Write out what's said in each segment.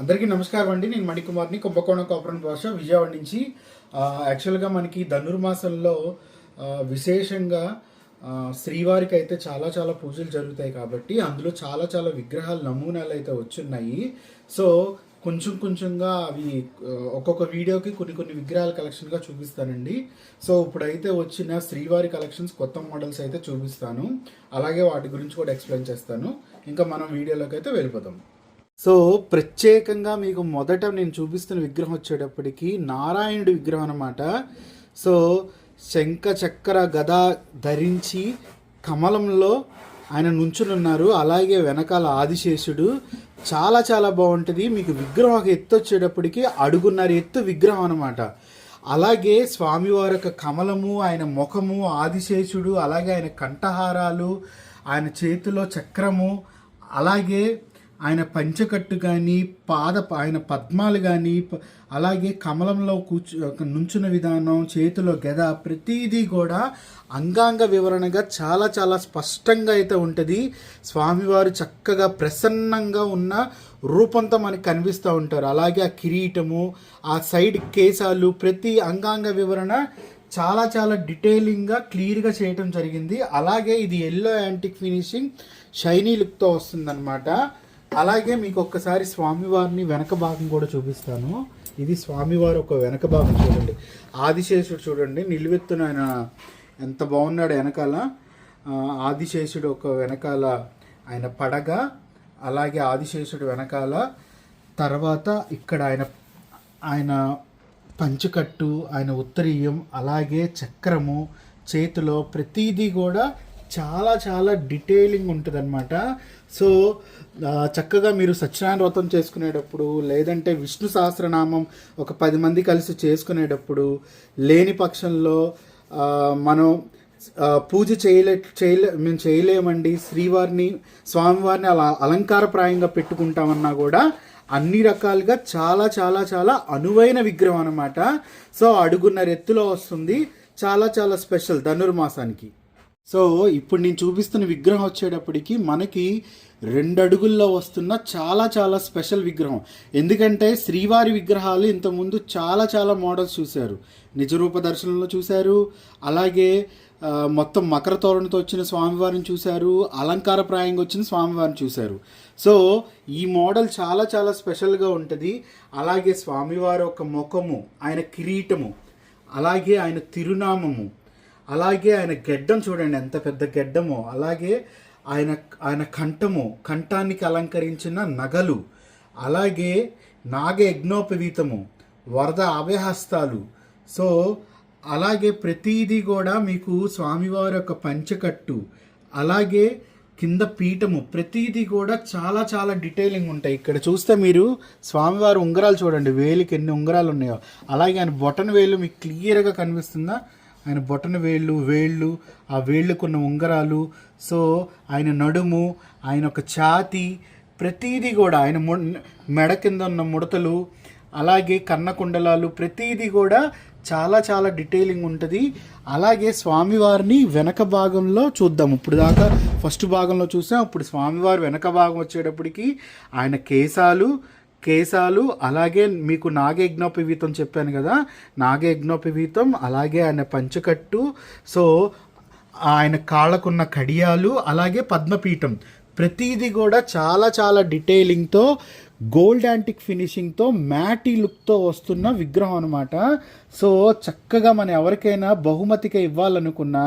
అందరికీ నమస్కారం అండి. నేను మణికుమార్ని కుంభకోణం కోపురం భాష విజయవాడ నుంచి. యాక్చువల్గా మనకి ధనుర్మాసంలో విశేషంగా శ్రీవారికి అయితే చాలా చాలా పూజలు జరుగుతాయి కాబట్టి అందులో చాలా చాలా విగ్రహాలు నమూనాలు అయితే వచ్చున్నాయి. సో కొంచెం కొంచెంగా అవి ఒక్కొక్క వీడియోకి కొన్ని కొన్ని విగ్రహాల కలెక్షన్గా చూపిస్తానండి. సో ఇప్పుడైతే వచ్చిన శ్రీవారి కలెక్షన్స్ కొత్త మోడల్స్ అయితే చూపిస్తాను. అలాగే వాటి గురించి కూడా ఎక్స్ప్లెయిన్ చేస్తాను. ఇంకా మనం వీడియోలోకి అయితే వెళ్ళిపోతాం సో ప్రత్యేకంగా మీకు మొదట నేను చూపిస్తున్న విగ్రహం వచ్చేటప్పటికి నారాయణుడి విగ్రహం అనమాట సో శంఖ చక్ర గద ధరించి కమలంలో ఆయన నుంచుని ఉన్నారు. అలాగే వెనకాల ఆదిశేషుడు. చాలా చాలా బాగుంటుంది. మీకు విగ్రహం ఒక ఎత్తు వచ్చేటప్పటికి అడుగున్నర ఎత్తు విగ్రహం అనమాట అలాగే స్వామివారి యొక్క కమలము ఆయన ముఖము ఆదిశేషుడు అలాగే ఆయన కంఠహారాలు ఆయన చేతిలో చక్రము అలాగే ఆయన పంచకట్టు కానీ పాద ఆయన పద్మాలు కానీ అలాగే కమలంలో కూర్చు నుంచున్న విధానం చేతిలో గద ప్రతిదీ కూడా అంగాంగ వివరణగా చాలా చాలా స్పష్టంగా అయితే ఉంటుంది. స్వామివారు చక్కగా ప్రసన్నంగా ఉన్న రూపంతో మనకి కనిపిస్తూ ఉంటారు. అలాగే ఆ కిరీటము ఆ సైడ్ కేశాలు ప్రతి అంగాంగ వివరణ చాలా చాలా డీటెయిలింగ్గా క్లియర్గా చేయటం జరిగింది. అలాగే ఇది ఎల్లో యాంటిక్ ఫినిషింగ్ షైనీ లుక్తో వస్తుందన్నమాట. అలాగే మీకు ఒక్కసారి స్వామివారిని వెనక భాగం కూడా చూపిస్తాను. ఇది స్వామివారి ఒక వెనక భాగం చూడండి. ఆదిశేషుడు చూడండి. నిలువెత్తున ఆయన ఎంత బాగున్నాడు వెనకాల. ఆదిశేషుడు ఒక వెనకాల ఆయన పడగ అలాగే ఆదిశేషుడు వెనకాల తర్వాత ఇక్కడ ఆయన ఆయన పంచకట్టు ఆయన ఉత్తరీయం అలాగే చక్రము చేతిలో ప్రతిదీ కూడా చాలా చాలా డీటెయిలింగ్ ఉంటుంది సో చక్కగా మీరు సత్యనారాయణ వ్రతం చేసుకునేటప్పుడు లేదంటే విష్ణు సహస్రనామం ఒక పది మంది కలిసి చేసుకునేటప్పుడు లేని పక్షంలో మనం పూజ చేయలే చేయలే మేము చేయలేమండి. శ్రీవారిని స్వామివారిని అలా అలంకారప్రాయంగా పెట్టుకుంటామన్నా కూడా అన్ని రకాలుగా చాలా చాలా చాలా అనువైన విగ్రహం అనమాట సో అడుగున్నర ఎత్తులో వస్తుంది. చాలా చాలా స్పెషల్ ధనుర్మాసానికి. సో ఇప్పుడు నేను చూపిస్తున్న విగ్రహం వచ్చేటప్పటికి మనకి రెండు అడుగుల్లో వస్తున్న చాలా చాలా స్పెషల్ విగ్రహం. ఎందుకంటే శ్రీవారి విగ్రహాలు ఇంతకుముందు చాలా చాలా మోడల్స్ చూశారు. నిజరూప దర్శనంలో చూశారు. అలాగే మొత్తం మకర తోరణతో వచ్చిన స్వామివారిని చూశారు. అలంకారప్రాయంగా వచ్చిన స్వామివారిని చూశారు. సో ఈ మోడల్ చాలా చాలా స్పెషల్గా ఉంటుంది. అలాగే స్వామివారి ఒక ముఖము ఆయన కిరీటము అలాగే ఆయన తిరునామము అలాగే ఆయన గెడ్డం చూడండి ఎంత పెద్ద గెడ్డమో. అలాగే ఆయన ఆయన కంఠము కంఠానికి అలంకరించిన నగలు అలాగే నాగ యజ్ఞోపవీతము వరద అభయహస్తాలు. సో అలాగే ప్రతిదీ కూడా మీకు స్వామివారి యొక్క పంచకట్టు అలాగే కింద పీఠము ప్రతిదీ కూడా చాలా చాలా డీటెయిలింగ్ ఉంటాయి. ఇక్కడ చూస్తే మీరు స్వామివారి ఉంగరాలు చూడండి వేలికి ఎన్ని ఉంగరాలు ఉన్నాయో. అలాగే ఆయన బొటన వేలు మీకు క్లియర్గా కనిపిస్తుందా? ఆయన బొటన వేళ్ళు వేళ్ళు ఆ వేళ్ళకున్న ఉంగరాలు. సో ఆయన నడుము ఆయన ఒక ఛాతి ప్రతీది కూడా ఆయన ము- మెడ కింద ఉన్న ముడతలు అలాగే కన్నకుండలాలు ప్రతీది కూడా చాలా చాలా డీటెయిలింగ్ ఉంటుంది. అలాగే స్వామివారిని వెనక భాగంలో చూద్దాం. ఇప్పుడు దాకా ఫస్ట్ భాగంలో చూసాం. ఇప్పుడు స్వామివారి వెనక భాగం వచ్చేటప్పటికి ఆయన కేశాలు కేశాలు అలాగే మీకు నాగయజ్ఞోపవీతం చెప్పాను కదా నాగయజ్ఞోపవీతం అలాగే ఆయన పంచకట్టు సో ఆయన కాళ్ళకున్న కడియాలు అలాగే పద్మపీఠం. ప్రతిదీ కూడా చాలా చాలా డీటెయిలింగ్తో గోల్డ్ యాంటిక్ ఫినిషింగ్తో మ్యాటీ లుక్తో వస్తున్న విగ్రహం అనమాట సో చక్కగా మనం ఎవరికైనా బహుమతిగా ఇవ్వాలనుకున్నా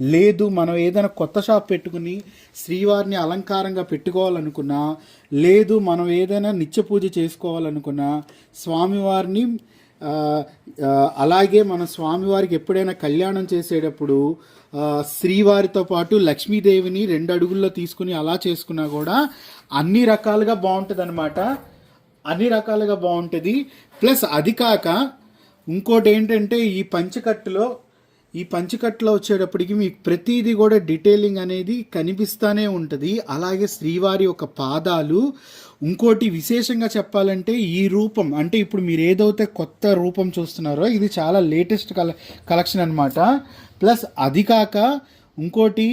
లేదు మనం ఏదైనా కొత్త షాప్ పెట్టుకుని శ్రీవారిని అలంకారంగా పెట్టుకోవాలనుకున్నా లేదు మనం ఏదైనా నిత్య పూజ చేసుకోవాలనుకున్నా స్వామివారిని అలాగే మన స్వామివారికి ఎప్పుడైనా కళ్యాణం చేసేటప్పుడు శ్రీవారితో పాటు లక్ష్మీదేవిని రెండు అడుగుల్లో తీసుకుని అలా చేసుకున్నా కూడా అన్ని రకాలుగా బాగుంటుంది అనమాట అన్ని రకాలుగా బాగుంటుంది. ప్లస్ అది కాక ఇంకోటి ఏంటంటే ఈ పంచకట్టులో ఈ పంచకట్లో వచ్చేటప్పటికి మీకు ప్రతిదీ కూడా డీటెయిలింగ్ అనేది కనిపిస్తానే ఉంటుంది. అలాగే శ్రీవారి యొక్క పాదాలు. ఇంకోటి విశేషంగా చెప్పాలంటే ఈ రూపం అంటే ఇప్పుడు మీరు ఏదైతే కొత్త రూపం చూస్తున్నారో ఇది చాలా లేటెస్ట్ కల కలెక్షన్ అనమాట ప్లస్ అది కాక ఇంకోటి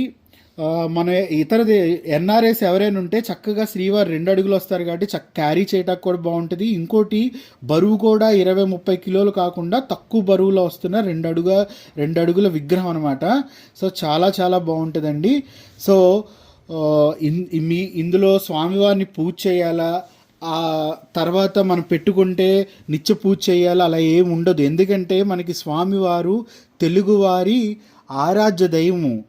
మన ఇతర ఎన్ఆర్ఎస్ ఎవరైనా ఉంటే చక్కగా శ్రీవారు రెండు అడుగులు వస్తారు కాబట్టి చక్క క్యారీ చేయడానికి కూడా బాగుంటుంది. ఇంకోటి బరువు కూడా ఇరవై ముప్పై కిలోలు కాకుండా తక్కువ బరువులో వస్తున్న రెండు అడుగ రెండు అడుగుల విగ్రహం అనమాట సో చాలా చాలా బాగుంటుందండి. సో ఇన్- మీ ఇందులో స్వామివారిని పూజ చేయాలా? ఆ తర్వాత మనం పెట్టుకుంటే నిత్య పూజ చేయాలి? అలా ఏమి ఉండదు. ఎందుకంటే మనకి స్వామివారు తెలుగువారి ఆరాధ్య దైవము.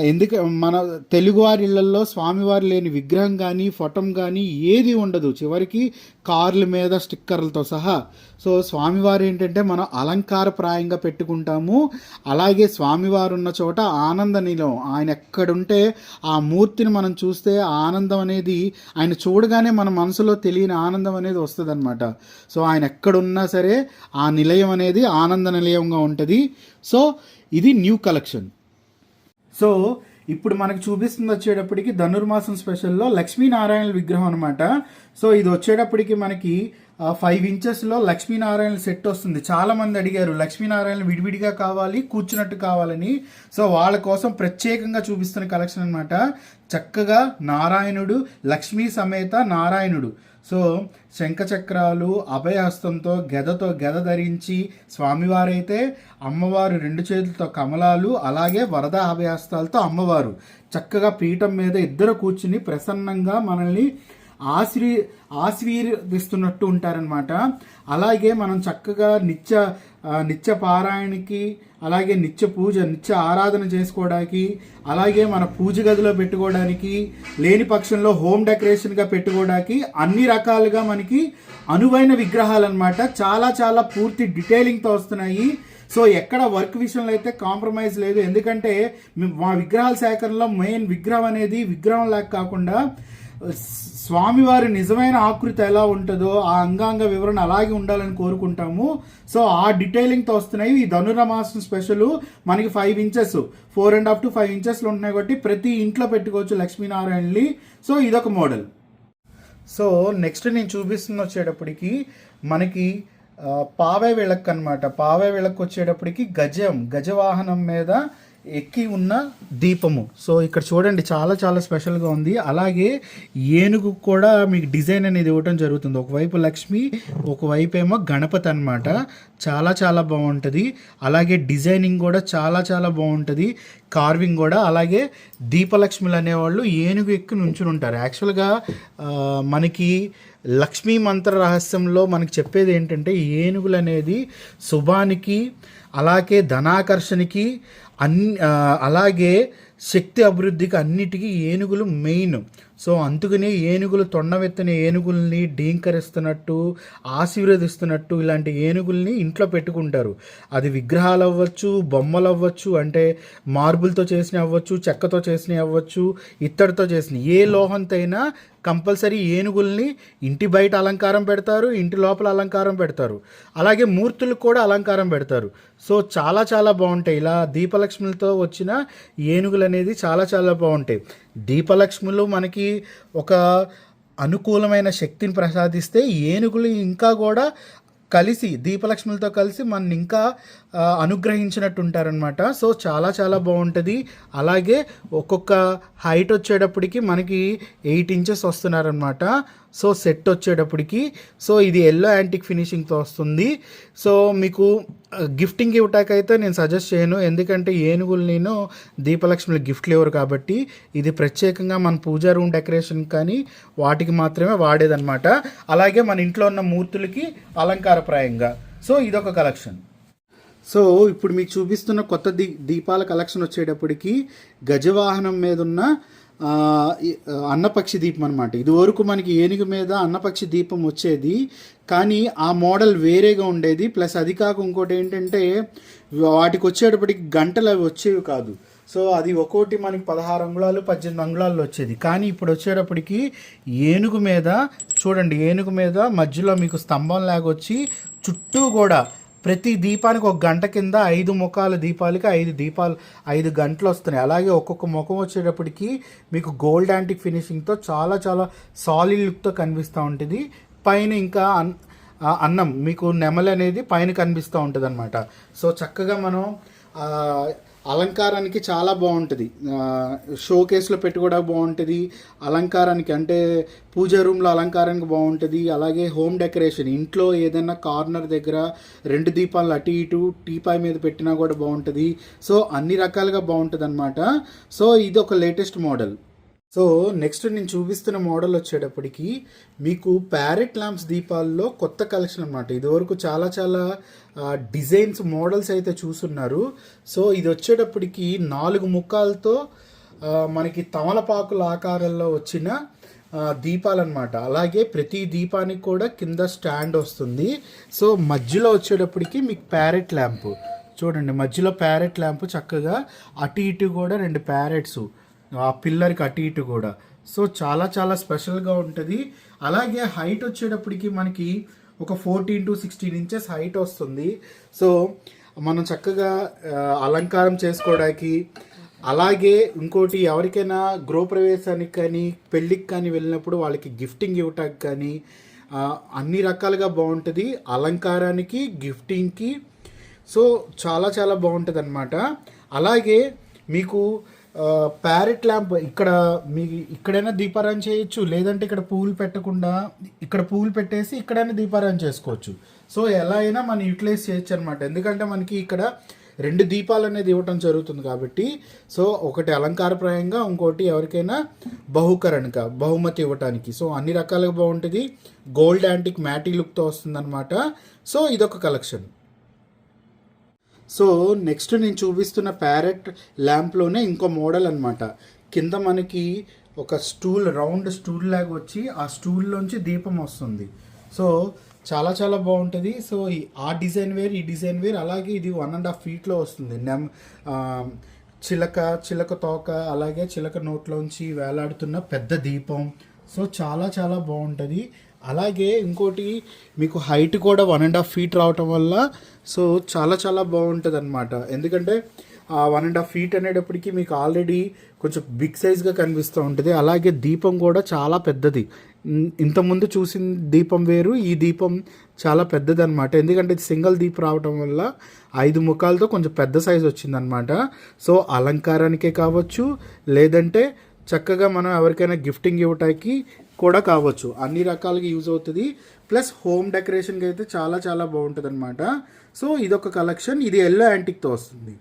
ఎందుకు మన తెలుగువారి ఇళ్ళలో స్వామివారు లేని విగ్రహం కానీ ఫోటం కానీ ఏది ఉండదు. చివరికి కార్ల మీద స్టిక్కర్లతో సహా. సో స్వామివారు ఏంటంటే మనం అలంకారప్రాయంగా పెట్టుకుంటాము. అలాగే స్వామివారు ఉన్న చోట ఆనంద నిలయం ఆయన ఎక్కడుంటే ఆ మూర్తిని మనం చూస్తే ఆనందం అనేది ఆయన చూడగానే మన మనసులో తెలియని ఆనందం అనేది వస్తుంది సో ఆయన ఎక్కడున్నా సరే ఆ నిలయం అనేది ఆనంద నిలయంగా ఉంటుంది. సో ఇది న్యూ కలెక్షన్. సో ఇప్పుడు మనకు చూపిస్తుంది వచ్చేటప్పటికి ధనుర్మాసం స్పెషల్లో లక్ష్మీనారాయణ విగ్రహం అనమాట సో ఇది వచ్చేటప్పటికి మనకి ఫైవ్ ఇంచెస్లో లక్ష్మీనారాయణ సెట్ వస్తుంది. చాలా మంది అడిగారు లక్ష్మీనారాయణ విడివిడిగా కావాలి కూర్చున్నట్టు కావాలని. సో వాళ్ళ కోసం ప్రత్యేకంగా చూపిస్తున్న కలెక్షన్ అనమాట చక్కగా నారాయణుడు లక్ష్మీ సమేత నారాయణుడు. సో శంఖచక్రాలు అభయహస్తంతో గదతో గద ధరించి స్వామివారైతే అమ్మవారు రెండు చేతులతో కమలాలు అలాగే వరద అభయహస్తాలతో అమ్మవారు. చక్కగా పీఠం మీద ఇద్దరు కూర్చుని ప్రసన్నంగా మనల్ని ఆశ్రీ ఆశీర్వదిస్తున్నట్టు ఉంటారనమాట అలాగే మనం చక్కగా నిత్య నిత్య పారాయణకి అలాగే నిత్య పూజ నిత్య ఆరాధన చేసుకోవడానికి అలాగే మన పూజ గదిలో పెట్టుకోవడానికి లేని పక్షంలో హోమ్ డెకరేషన్గా పెట్టుకోవడానికి అన్ని రకాలుగా మనకి అనువైన విగ్రహాలు అనమాట చాలా చాలా పూర్తి డీటెయిలింగ్తో వస్తున్నాయి. సో ఎక్కడ వర్క్ విషయంలో అయితే కాంప్రమైజ్ లేదు. ఎందుకంటే మా విగ్రహాల సేకరణలో మెయిన్ విగ్రహం అనేది విగ్రహం లాగా కాకుండా స్వామివారి నిజమైన ఆకృతి ఎలా ఉంటుందో ఆ అంగాంగ వివరణ అలాగే ఉండాలని కోరుకుంటాము. సో ఆ డీటెయిలింగ్తో వస్తున్నాయి. ఈ ధనురమాసం స్పెషల్ మనకి five inches four and half to five ఇంచెస్లో ఉన్నాయి కాబట్టి ప్రతి ఇంట్లో పెట్టుకోవచ్చు లక్ష్మీనారాయణని. సో ఇదొక మోడల్. సో నెక్స్ట్ నేను చూపిస్తుంది వచ్చేటప్పటికి మనకి పావే విళక్ అనమాట పావే విళక్ వచ్చేటప్పటికి గజం గజవాహనం మీద ఎక్కి ఉన్న దీపము. సో ఇక్కడ చూడండి చాలా చాలా స్పెషల్గా ఉంది. అలాగే ఏనుగు కూడా మీకు డిజైన్ అనేది ఇవ్వటం జరుగుతుంది. ఒకవైపు లక్ష్మి ఒకవైపు ఏమో గణపతి అనమాట చాలా చాలా బాగుంటుంది. అలాగే డిజైనింగ్ కూడా చాలా చాలా బాగుంటుంది. కార్వింగ్ కూడా. అలాగే దీపలక్ష్మిలు అనేవాళ్ళు ఏనుగు ఎక్కి నుంచుని ఉంటారు. యాక్చువల్గా మనకి లక్ష్మీ మంత్ర రహస్యంలో మనకి చెప్పేది ఏంటంటే ఏనుగులు అనేది శుభానికి అలాగే ధనాకర్షణకి అన్ అలాగే శక్తి అభివృద్ధికి అన్నిటికీ ఏనుగులు మెయిన్. సో అందుకనే ఏనుగులు తొండవెత్తిన ఏనుగుల్ని ఢీంకరిస్తున్నట్టు ఆశీర్వదిస్తున్నట్టు ఇలాంటి ఏనుగుల్ని ఇంట్లో పెట్టుకుంటారు. అది విగ్రహాలు అవ్వచ్చు బొమ్మలు అవ్వచ్చు అంటే మార్బుల్తో చేసినవి అవ్వచ్చు చెక్కతో చేసినవి అవ్వచ్చు ఇత్తడితో చేసిన ఏ లోహంతో అయినా కంపల్సరీ ఏనుగుల్ని ఇంటి బయట అలంకారం పెడతారు ఇంటి లోపల అలంకారం పెడతారు. అలాగే మూర్తులకు కూడా అలంకారం పెడతారు. సో చాలా చాలా బాగుంటాయి. ఇలా దీపలక్ష్ములతో వచ్చిన ఏనుగుల అనేది చాలా చాలా బాగుంటాయి. దీపలక్ష్ములు మనకి ఒక అనుకూలమైన శక్తిని ప్రసాదిస్తే ఏనుగులు ఇంకా కూడా కలిసి దీపలక్ష్ములతో కలిసి మన ఇంకా అనుగ్రహించినట్టు ఉంటారనమాట సో చాలా చాలా బాగుంటుంది. అలాగే ఒక్కొక్క హైట్ వచ్చేటప్పటికి మనకి ఎయిట్ ఇంచెస్ వస్తున్నారనమాట సో సెట్ వచ్చేటప్పటికి. సో ఇది ఎల్లో యాంటిక్ ఫినిషింగ్తో వస్తుంది. సో మీకు గిఫ్టింగ్ ఇవ్వటాకైతే నేను సజెస్ట్ చేయను. ఎందుకంటే ఏనుగులు నేను దీపలక్ష్మికి గిఫ్ట్లు ఇవ్వరు కాబట్టి ఇది ప్రత్యేకంగా మన పూజా రూమ్ డెకరేషన్ కానీ వాటికి మాత్రమే వాడేదన్నమాట. అలాగే మన ఇంట్లో ఉన్న మూర్తులకి అలంకారప్రాయంగా. సో ఇదొక కలెక్షన్. సో ఇప్పుడు మీకు చూపిస్తున్న కొత్త దీ దీపాల కలెక్షన్ వచ్చేటప్పటికి గజవాహనం మీద ఉన్న అన్నపక్షి దీపం అనమాట ఇది వరకు మనకి ఏనుగు మీద అన్నపక్షి దీపం వచ్చేది కానీ ఆ మోడల్ వేరేగా ఉండేది. ప్లస్ అది కాక ఇంకోటి ఏంటంటే వాటికి వచ్చేటప్పటికి గంటలు అవి వచ్చేవి కాదు. సో అది ఒక్కోటి మనకి పదహారు అంగుళాలు పద్దెనిమిది అంగుళాలు వచ్చేది. కానీ ఇప్పుడు వచ్చేటప్పటికి ఏనుగు మీద చూడండి ఏనుగు మీద మధ్యలో మీకు స్తంభం లాగా వచ్చి చుట్టూ కూడా ప్రతి దీపానికి ఒక గంట కింద ఐదు ముఖాల దీపాలకి ఐదు దీపాలు ఐదు గంటలు వస్తున్నాయి. అలాగే ఒక్కొక్క ముఖం వచ్చేటప్పటికి మీకు గోల్డ్ యాంటిక్ ఫినిషింగ్తో చాలా చాలా సాలిడ్ లుక్తో కనిపిస్తూ ఉంటుంది. పైన ఇంకా అన్ అన్నం మీకు నెమలి అనేది పైన కనిపిస్తూ ఉంటుంది అనమాట సో చక్కగా మనం అలంకారానికి చాలా బాగుంటుంది. షో కేసులో పెట్టుకోవడానికి బాగుంటుంది. అలంకారానికి అంటే పూజ రూమ్లో అలంకారానికి బాగుంటుంది. అలాగే హోమ్ డెకరేషన్ ఇంట్లో ఏదైనా కార్నర్ దగ్గర రెండు దీపాలు అటు ఇటు టీపాయ్ మీద పెట్టినా కూడా బాగుంటుంది. సో అన్ని రకాలుగా బాగుంటుంది అనమాట సో ఇది ఒక లేటెస్ట్ మోడల్. సో నెక్స్ట్ నేను చూపిస్తున్న మోడల్ వచ్చేటప్పటికి మీకు ప్యారెట్ ల్యాంప్స్ దీపాల్లో కొత్త కలెక్షన్ అనమాట ఇదివరకు చాలా చాలా డిజైన్స్ మోడల్స్ అయితే చూస్తున్నారు సో ఇది వచ్చేటప్పటికి నాలుగు ముఖాలతో మనకి తమలపాకుల ఆకారంలో వచ్చిన దీపాలన్నమాట. అలాగే ప్రతి దీపానికి కూడా కింద స్టాండ్ వస్తుంది. సో మధ్యలో వచ్చేటప్పటికి మీకు ప్యారెట్ ల్యాంప్. చూడండి మధ్యలో ప్యారెట్ ల్యాంప్ చక్కగా అటు ఇటు కూడా రెండు ప్యారెట్స్. ఆ పిల్లర్కి అటు ఇటు కూడా. సో చాలా చాలా స్పెషల్గా ఉంటుంది. అలాగే హైట్ వచ్చేటప్పటికి మనకి ఒక fourteen to sixteen inches height వస్తుంది. సో మనం చక్కగా అలంకారం చేసుకోవడానికి అలాగే ఇంకోటి ఎవరికైనా గృహప్రవేశానికి కానీ పెళ్ళికి కానీ వెళ్ళినప్పుడు వాళ్ళకి గిఫ్టింగ్ ఇవ్వటానికి కానీ అన్ని రకాలుగా బాగుంటుంది. అలంకారానికి గిఫ్టింగ్కి సో చాలా చాలా బాగుంటుంది అనమాట అలాగే మీకు ప్యారెట్ ల్యాంప్ ఇక్కడ మీ ఇక్కడైనా దీపారాయణ చేయొచ్చు లేదంటే ఇక్కడ పూలు పెట్టకుండా ఇక్కడ పూలు పెట్టేసి ఇక్కడైనా దీపారాయణ చేసుకోవచ్చు. సో ఎలా అయినా మనం యూటిలైజ్ చేయొచ్చు అనమాట ఎందుకంటే మనకి ఇక్కడ రెండు దీపాలు అనేది ఇవ్వటం జరుగుతుంది కాబట్టి సో ఒకటి అలంకారప్రాయంగా ఇంకోటి ఎవరికైనా బహుకరణక బహుమతి ఇవ్వటానికి. సో అన్ని రకాలుగా బాగుంటుంది. గోల్డ్ యాంటిక్ మ్యాటీ లుక్తో వస్తుందన్నమాట. సో ఇదొక కలెక్షన్ సో నెక్స్ట్ నేను చూపిస్తున్న ప్యారెట్ ల్యాంప్లోనే ఇంకో మోడల్ అనమాట కింద మనకి ఒక స్టూల్ రౌండ్ స్టూల్ లాగా వచ్చి ఆ స్టూల్లోంచి దీపం వస్తుంది. సో చాలా చాలా బాగుంటుంది. సో ఈ- ఆ డిజైన్ వేర్ ఈ డిజైన్ వేర్ అలాగే ఇది వన్ అండ్ హాఫ్ ఫీట్లో వస్తుంది. నెమ్ చిలక చిలక తోక అలాగే చిలక నోట్లోంచి వేలాడుతున్న పెద్ద దీపం. సో చాలా చాలా బాగుంటుంది. అలాగే ఇంకోటి మీకు హైట్ కూడా వన్ అండ్ హాఫ్ ఫీట్ రావటం వల్ల సో చాలా చాలా బాగుంటుంది అనమాట ఎందుకంటే ఆ వన్ అండ్ హాఫ్ ఫీట్ అనేటప్పటికి మీకు ఆల్రెడీ కొంచెం బిగ్ సైజ్గా కనిపిస్తూ ఉంటుంది. అలాగే దీపం కూడా చాలా పెద్దది. ఇంతకుముందు చూసిన దీపం వేరు ఈ దీపం చాలా పెద్దది అనమాట ఎందుకంటే ఇది సింగిల్ దీపం రావటం వల్ల ఐదు ముఖాలతో కొంచెం పెద్ద సైజ్ వచ్చిందనమాట సో అలంకారానికే కావచ్చు లేదంటే చక్కగా మనం ఎవరికైనా గిఫ్టింగ్ ఇవ్వటానికి కూడా కావచ్చు. అన్ని రకాలుగా యూజ్ అవుతుంది. ప్లస్ హోమ్ డెకరేషన్కి అయితే చాలా చాలా బాగుంటుంది అనమాట సో ఇదొక కలెక్షన్. ఇది ఎల్లో యాంటిక్తో వస్తుంది.